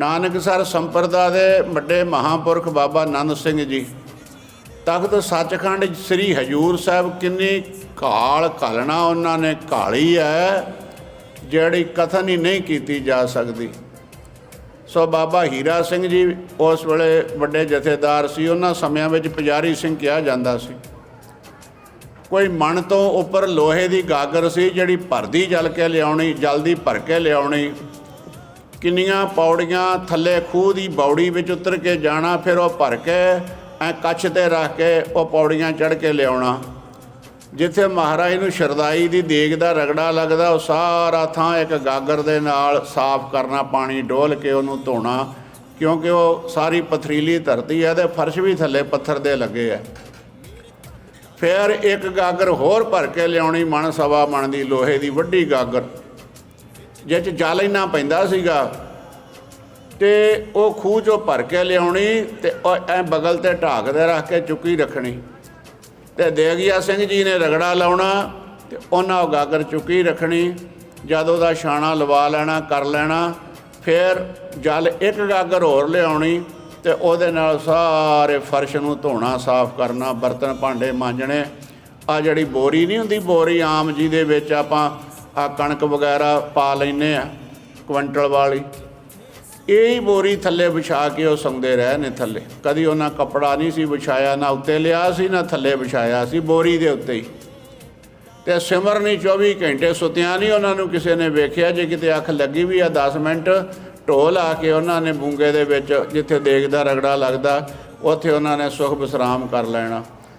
ਨਾਨਕਸਰ ਸੰਪਰਦਾ ਦੇ ਵੱਡੇ ਮਹਾਪੁਰਖ ਬਾਬਾ ਆਨੰਦ ਸਿੰਘ ਜੀ। ਤਖਤ ਸੱਚਖੰਡ ਸ੍ਰੀ ਹਜੂਰ ਸਾਹਿਬ ਕਿੰਨੀ ਕਾਲ ਘਲਣਾ ਉਹਨਾਂ ਨੇ ਘਾਲੀ ਹੈ ਜਿਹੜੀ ਕਥਨ ਹੀ ਨਹੀਂ ਕੀਤੀ ਜਾ ਸਕਦੀ। ਸੋ ਬਾਬਾ ਹੀਰਾ ਸਿੰਘ ਜੀ ਉਸ ਵੇਲੇ ਵੱਡੇ ਜਥੇਦਾਰ ਸੀ, ਉਹਨਾਂ ਸਮਿਆਂ ਵਿੱਚ ਪੁਜਾਰੀ ਸਿੰਘ ਕਿਹਾ ਜਾਂਦਾ ਸੀ। ਕੋਈ ਮਣ ਤੋਂ ਉੱਪਰ ਲੋਹੇ ਦੀ ਗਾਗਰ ਸੀ, ਜਿਹੜੀ ਭਰਦੀ ਜਲ ਕੇ ਲਿਆਉਣੀ, ਜਲਦੀ ਭਰ ਕੇ ਲਿਆਉਣੀ ਕਿੰਨੀਆਂ ਪੌੜੀਆਂ ਥੱਲੇ ਖੂਹ ਦੀ ਬੌੜੀ ਵਿੱਚ ਉਤਰ ਕੇ ਜਾਣਾ, ਫਿਰ ਉਹ ਭਰ ਕੇ ਐ ਕੱਛ ਤੇ ਰੱਖ ਕੇ ਉਹ ਪੌੜੀਆਂ ਚੜ੍ਹ ਕੇ ਲਿਆਉਣਾ। ਜਿੱਥੇ ਮਹਾਰਾਜ ਨੂੰ ਸ਼ਰਦਾਈ ਦੀ ਦੇਗ ਦਾ ਰਗੜਾ ਲੱਗਦਾ, ਉਹ ਸਾਰਾ ਥਾਂ ਇੱਕ ਗਾਗਰ ਦੇ ਨਾਲ ਸਾਫ਼ ਕਰਨਾ, ਪਾਣੀ ਡੋਲ ਕੇ ਉਹਨੂੰ ਧੋਣਾ, ਕਿਉਂਕਿ ਉਹ ਸਾਰੀ ਪਥਰੀਲੀ ਧਰਤੀ ਹੈ ਤੇ ਫਰਸ਼ ਵੀ ਥੱਲੇ ਪੱਥਰ ਦੇ ਲੱਗੇ ਹੈ। ਫਿਰ ਇੱਕ ਗਾਗਰ ਹੋਰ ਭਰ ਕੇ ਲਿਆਉਣੀ, ਮਣ ਸਵਾ ਮਣ ਦੀ ਲੋਹੇ ਦੀ ਵੱਡੀ ਗਾਗਰ। ਜਿਹ 'ਚ ਜਲ ਇੰਨਾ ਪੈਂਦਾ ਸੀਗਾ। ਤੇ ਉਹ ਖੂਹ 'ਚੋਂ ਭਰ ਕੇ ਲਿਆਉਣੀ ਤੇ ਉਹ ਐ ਬਗਲ ਤੇ ਢਾਕਦੇ ਰੱਖ ਕੇ ਚੁੱਕੀ ਰੱਖਣੀ। ਤੇ ਦੇਗਿਆ ਸਿੰਘ ਜੀ ਨੇ ਰਗੜਾ ਲਾਉਣਾ ਤੇ ਉਹਨਾਂ ਉਹ ਗਾਗਰ ਚੁੱਕੀ ਰੱਖਣੀ। ਜਦ ਉਹਦਾ ਛਾਣਾ ਲਵਾ ਲੈਣਾ, ਕਰ ਲੈਣਾ, ਫਿਰ ਜਲ ਇੱਕ ਗਾਗਰ ਹੋਰ ਲਿਆਉਣੀ ਤੇ ਉਹਦੇ ਨਾਲ ਸਾਰੇ ਫਰਸ਼ ਨੂੰ ਧੋਣਾ, ਸਾਫ਼ ਕਰਨਾ, ਬਰਤਨ ਭਾਂਡੇ ਮਾਂਜਣੇ। ਆ ਜਿਹੜੀ ਬੋਰੀ ਨਹੀਂ ਹੁੰਦੀ, ਬੋਰੀ ਆਮ ਜੀ ਦੇ ਵਿੱਚ ਆਪਾਂ ਆ ਕਣਕ ਵਗੈਰਾ ਪਾ ਲੈਨੇ ਆ, ਕੁਇੰਟਲ ਵਾਲੀ। ਇਹ ਹੀ ਬੋਰੀ ਥੱਲੇ ਵਿਛਾ ਕੇ ਉਹ ਸੌਂਦੇ ਰਹੇ ਨੇ ਥੱਲੇ। ਕਦੀ ਉਹਨਾਂ ਕੱਪੜਾ ਨਹੀਂ ਸੀ ਵਿਛਾਇਆ, ਨਾ ਉੱਤੇ ਲਿਆ ਸੀ, ਨਾ ਥੱਲੇ ਵਿਛਾਇਆ ਸੀ, ਬੋਰੀ ਦੇ ਉੱਤੇ ਹੀ। ਤੇ ਨਹੀਂ 24 ਘੰਟੇ ਸੁੱਤਿਆਂ ਨਹੀਂ ਉਹਨਾਂ ਨੂੰ ਕਿਸੇ ਨੇ ਵੇਖਿਆ, ਜੇ ਕਿਤੇ ਅੱਖ ਲੱਗੀ ਵੀ ਆ 10 ਮਿੰਟ, ਢੋਲ ਆ ਕੇ ਉਹਨਾਂ ਨੇ ਬੂੰਗੇ ਦੇ ਵਿੱਚ ਜਿੱਥੇ ਦੇਖਦਾ ਰਗੜਾ ਲੱਗਦਾ, ਉੱਥੇ ਉਹਨਾਂ ਨੇ ਸੁਖ ਵਿਸਰਾਮ ਕਰ ਲੈਣਾ।